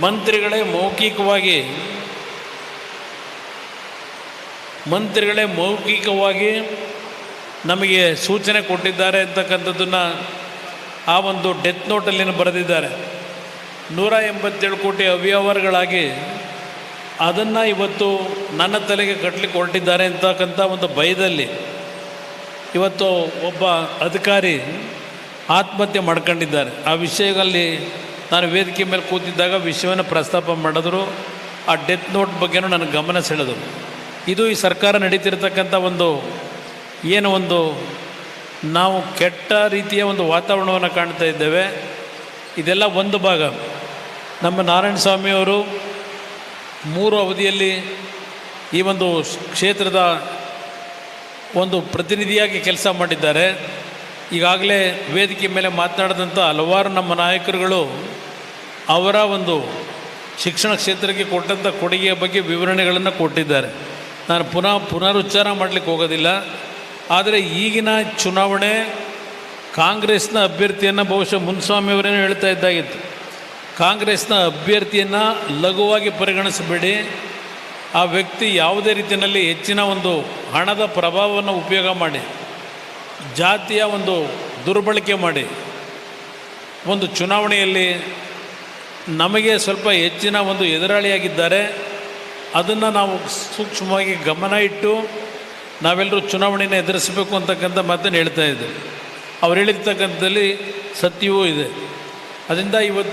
ಮಂತ್ರಿಗಳೇ ಮೌಖಿಕವಾಗಿ ಮಂತ್ರಿಗಳೇ ಮೌಖಿಕವಾಗಿ ನಮಗೆ ಸೂಚನೆ ಕೊಟ್ಟಿದ್ದಾರೆ ಅಂತಕ್ಕಂಥದ್ದನ್ನು ಆ ಒಂದು ಡೆತ್ ನೋಟಲ್ಲಿ ಬರೆದಿದ್ದಾರೆ. ನೂರ ಎಂಬತ್ತೇಳು ಕೋಟಿ ಅವ್ಯವಹಾರಗಳಾಗಿ ಅದನ್ನು ಇವತ್ತು ನನ್ನ ತಲೆಗೆ ಕಟ್ಟಲಿಕ್ಕೆ ಹೊರಟಿದ್ದಾರೆ ಅಂತಕ್ಕಂಥ ಒಂದು ಭಯದಲ್ಲಿ ಇವತ್ತು ಒಬ್ಬ ಅಧಿಕಾರಿ ಆತ್ಮಹತ್ಯೆ ಮಾಡ್ಕೊಂಡಿದ್ದಾರೆ. ಆ ವಿಷಯದಲ್ಲಿ ನಾನು ವೇದಿಕೆ ಮೇಲೆ ಕೂತಿದ್ದಾಗ ವಿಷಯವನ್ನು ಪ್ರಸ್ತಾಪ ಮಾಡಿದ್ರು. ಆ ಡೆತ್ ನೋಟ್ ಬಗ್ಗೆನೂ ನನಗೆ ಗಮನ ಸೆಳೆದರು. ಇದು ಈ ಸರ್ಕಾರ ನಡೀತಿರ್ತಕ್ಕಂಥ ಒಂದು ಏನು ಒಂದು ನಾವು ಕೆಟ್ಟ ರೀತಿಯ ಒಂದು ವಾತಾವರಣವನ್ನು ಕಾಣ್ತಾ ಇದ್ದೇವೆ. ಇದೆಲ್ಲ ಒಂದು ಭಾಗ. ನಮ್ಮ ನಾರಾಯಣ ಸ್ವಾಮಿಯವರು ಮೂರು ಅವಧಿಯಲ್ಲಿ ಈ ಒಂದು ಕ್ಷೇತ್ರದ ಒಂದು ಪ್ರತಿನಿಧಿಯಾಗಿ ಕೆಲಸ ಮಾಡಿದ್ದಾರೆ. ಈಗಾಗಲೇ ವೇದಿಕೆ ಮೇಲೆ ಮಾತನಾಡಿದಂಥ ಹಲವಾರು ನಮ್ಮ ನಾಯಕರುಗಳು ಅವರ ಒಂದು ಶಿಕ್ಷಣ ಕ್ಷೇತ್ರಕ್ಕೆ ಕೊಟ್ಟಂಥ ಕೊಡುಗೆಯ ಬಗ್ಗೆ ವಿವರಣೆಗಳನ್ನು ಕೊಟ್ಟಿದ್ದಾರೆ. ನಾನು ಪುನಃ ಪುನರುಚ್ಚಾರ ಮಾಡಲಿಕ್ಕೆ ಹೋಗೋದಿಲ್ಲ. ಆದರೆ ಈಗಿನ ಚುನಾವಣೆ ಕಾಂಗ್ರೆಸ್ನ ಅಭ್ಯರ್ಥಿಯನ್ನು ಬಹುಶಃ ಮುನ್ಸ್ವಾಮಿಯವರೇನೋ ಹೇಳ್ತಾ ಇದ್ದಾಗಿತ್ತು. ಕಾಂಗ್ರೆಸ್ನ ಅಭ್ಯರ್ಥಿಯನ್ನು ಲಘುವಾಗಿ ಪರಿಗಣಿಸಬೇಡಿ. ಆ ವ್ಯಕ್ತಿ ಯಾವುದೇ ರೀತಿಯಲ್ಲಿ ಹೆಚ್ಚಿನ ಒಂದು ಹಣದ ಪ್ರಭಾವವನ್ನು ಉಪಯೋಗ ಮಾಡಿ, ಜಾತಿಯ ಒಂದು ದುರ್ಬಳಕೆ ಮಾಡಿ, ಒಂದು ಚುನಾವಣೆಯಲ್ಲಿ ನಮಗೆ ಸ್ವಲ್ಪ ಹೆಚ್ಚಿನ ಒಂದು ಎದುರಾಳಿಯಾಗಿದ್ದಾರೆ. ಅದನ್ನು ನಾವು ಸೂಕ್ಷ್ಮವಾಗಿ ಗಮನ ಇಟ್ಟು ನಾವೆಲ್ಲರೂ ಚುನಾವಣೆಯನ್ನು ಎದುರಿಸಬೇಕು ಅಂತಕ್ಕಂಥ ಮಾತನ್ನು ಹೇಳ್ತಾ ಇದ್ದೆ ಅವ್ರು ಹೇಳಿರ್ತಕ್ಕಂಥದ್ದಲ್ಲಿ ಸತ್ಯವೂ ಇದೆ. ಅದರಿಂದ ಇವತ್ತು